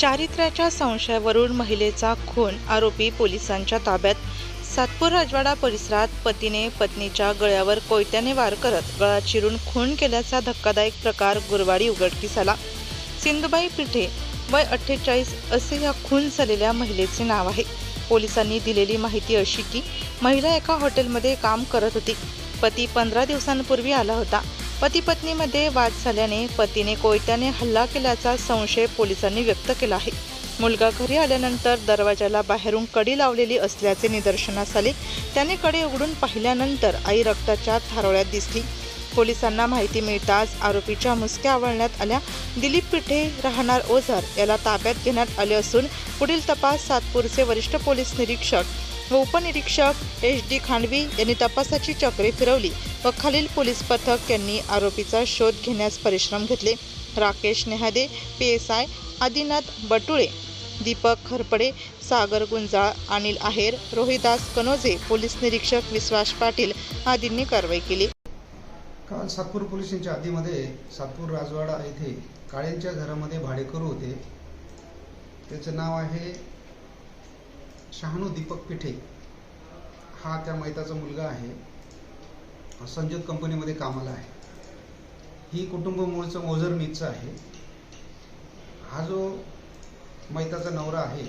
चारित्र्याच्या संशयावरून महिलेचा खून आरोपी पोलिसांच्या ताब्यात. सातपूर राजवाडा परिसरात पतीने पत्नीच्या गळ्यावर कोयत्याने वार करत गळा चिरून खून केल्याचा धक्कादायक प्रकार गुरुवारी उघडकीस आला. सिंधुबाई पिठे वय अठ्ठेचाळीस असे या खून झालेल्या महिलेचे नाव आहे. पोलिसांनी दिलेली माहिती अशी की महिला एका हॉटेलमध्ये काम करत होती. पती पंधरा दिवसांपूर्वी आला होता. पती पत्नीमध्ये वाद झाल्याने पतीने कोयत्याने हल्ला केल्याचा संशय पोलिसांनी व्यक्त केला आहे. मुलगा घरी आल्यानंतर दरवाजाला बाहेरून कडी लावलेली असल्याचे निदर्शनास आले. त्याने कडे उघडून पाहिल्यानंतर आई रक्ताच्या थारोळ्यात दिसली. पोलिसांना माहिती मिळताच आरोपीच्या मुसक्या आवळण्यात आल्या. दिलीप पिठे राहणार ओझर याला ताब्यात घेण्यात आले असून पुढील तपास सातपूरचे वरिष्ठ पोलीस निरीक्षक उपनिरीक्षक एच डी खांडवी यांनी तपासाची चक्रे फिरवली व खालील पोलीस पथक यांनी आरोपीचा शोध घेण्यास परिश्रम घेतले. Rakesh Nehade P S I Adinath Batule Deepak Kharpade Sagar Gunjal Anil Aher Rohidas Kanoje police निरीक्षक विश्वास पाटील आदींनी कारवाई केली. काल सातपूर पोलीस स्टेशनच्या सातपूर राजवाडा येथे काळ्यांच्या घरामध्ये भाडेकरू होते. त्याचं नाव आहे शहानू दीपक पिठे हा त्या मैताचा मुलगा आहे. संजोत कंपनीमध्ये कामाला आहे. ही कुटुंब मूळचं ओझर मीचं आहे. हा जो मैताचा नवरा आहे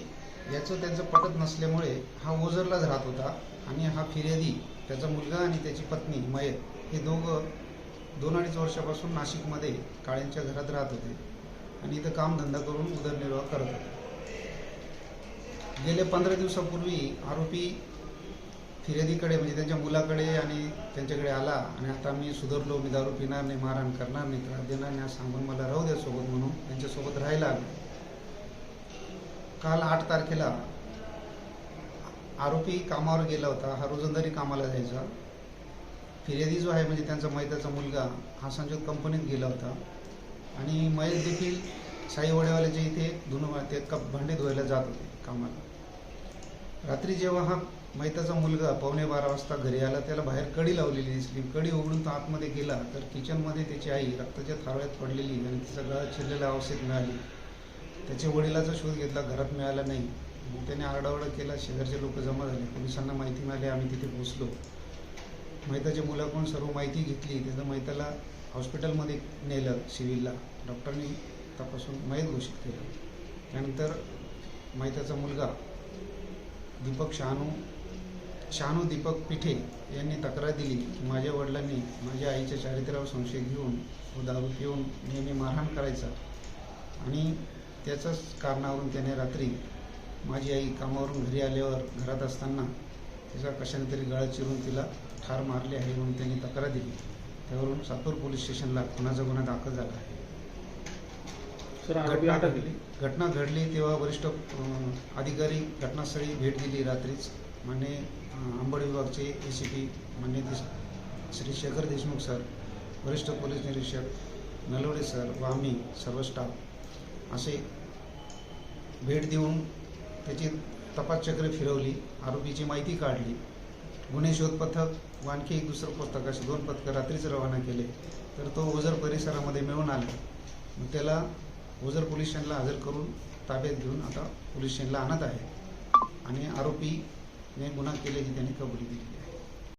याचं त्यांचं पटत नसल्यामुळे हा ओझरलाच राहत होता आणि हा फिर्यादी त्याचा मुलगा आणि त्याची पत्नी मयत हे दोघं दोन अडीच वर्षापासून नाशिकमध्ये काळ्यांच्या घरात राहत होते. आणि इथं कामधंदा करून उदरनिर्वाह करत होते. गेले पंधरा दिवसापूर्वी आरोपी फिर्यादीकडे म्हणजे त्यांच्या मुलाकडे आणि त्यांच्याकडे आला आणि आता मी सुधारलो मी दारू पिणार नाही मारहाण करणार नाही त्रास देणार नाही सांगून मला राहू द्या सोबत म्हणून त्यांच्यासोबत राहायला आलो. काल आठ तारखेला आरोपी कामावर गेला होता हा रोजंदारी कामाला जायचा. फिर्यादी जो आहे म्हणजे त्यांचा मैदाचा मुलगा हा संजोत कंपनीत गेला होता. आणि महेश देखील साई वडेवाल्याच्या इथे धुणं ते कप भांडे धुवायला जात होते कामाला. रात्री जेव्हा हा मैताचा मुलगा पावणे बारा वाजता घरी आला त्याला बाहेर कडी लावलेली दिसली. कडी उघडून तो आतमध्ये गेला तर किचनमध्ये त्याची आई रक्ताच्या थारोळ्यात पडलेली आणि तिचा गळा चिरलेल्या अवस्थेत मिळाली. त्याच्या वडिलाचा शोध घेतला घरात मिळाला नाही. मग त्याने आरडाओरडा केला शेजारचे लोक जमा झाले. पोलिसांना माहिती मिळाली आम्ही तिथे पोहोचलो. मैताच्या मुलाकडून सर्व माहिती घेतली. त्याचं मैताला हॉस्पिटलमध्ये नेलं सिव्हिलला. डॉक्टरनी तपासून मयत घोषित केलं. त्यानंतर मैताचा मुलगा दीपक शहानू शहानू दीपक पिठे यांनी तक्रार दिली. की माझ्या वडिलांनी माझ्या आईच्या चारित्र्यावर संशय घेऊन व दारू पिऊन नेहमी मारहाण करायचा आणि त्याच्याच कारणावरून त्याने रात्री माझी आई कामावरून घरी आल्यावर घरात असताना तिचा कशाने तरी गळा चिरून तिला ठार मारली आहे म्हणून त्यांनी तक्रार दिली. त्यावरून सातूर पोलीस स्टेशनला खुनाचा गुन्हा दाखल झाला आहे. घटना अटक घडली घटना घडली तेव्हा वरिष्ठ अधिकारी घटनास्थळी भेट दिली रात्रीच. मान्य अंबड विभागचे ए सी पी मान्य श्री शेखर देशमुख सर वरिष्ठ पोलीस निरीक्षक नलवडे सर व आम्ही सर्व स्टाफ असे भेट देऊन त्याची तपासचक्र फिरवली आरोपीची माहिती काढली. गुन्हे शोध पथक व आणखी एक दुसरं पथक असे दोन पथकं रात्रीच रवाना केले. तर तो ओझर परिसरामध्ये मिळून आला. मग त्याला ओझर पोलीस स्टेशनला हजर करून ताब्यात घेऊन आता पोलीस स्टेशनला आणत आहे. आणि आरोपीने गुन्हा केल्याची त्यांनी कबुली दिली आहे.